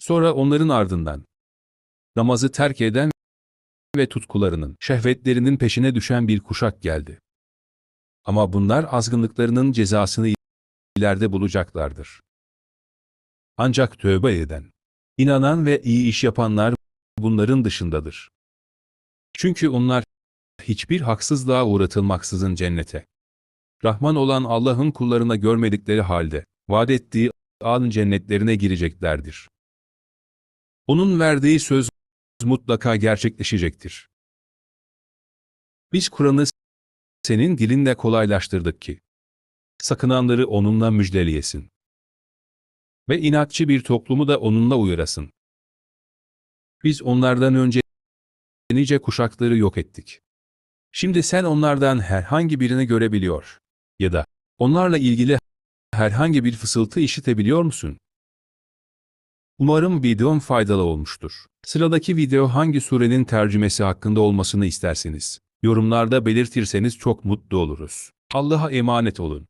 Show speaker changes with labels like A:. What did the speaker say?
A: Sonra onların ardından namazı terk eden ve tutkularının, şehvetlerinin peşine düşen bir kuşak geldi. Ama bunlar azgınlıklarının cezasını ileride bulacaklardır. Ancak tövbe eden, inanan ve iyi iş yapanlar bunların dışındadır. Çünkü onlar hiçbir haksızlığa uğratılmaksızın cennete, Rahman olan Allah'ın kullarına görmedikleri halde, vaat ettiği an cennetlerine gireceklerdir. Onun verdiği söz mutlaka gerçekleşecektir. Biz Kur'an'ı senin dilinde kolaylaştırdık ki, sakınanları onunla müjdeleyesin. Ve inatçı bir toplumu da onunla uyarasın. Biz onlardan önce nice kuşakları yok ettik. Şimdi sen onlardan herhangi birini görebiliyor ya da onlarla ilgili herhangi bir fısıltı işitebiliyor musun? Umarım videom faydalı olmuştur. Sıradaki video hangi surenin tercümesi hakkında olmasını isterseniz, yorumlarda belirtirseniz çok mutlu oluruz. Allah'a emanet olun.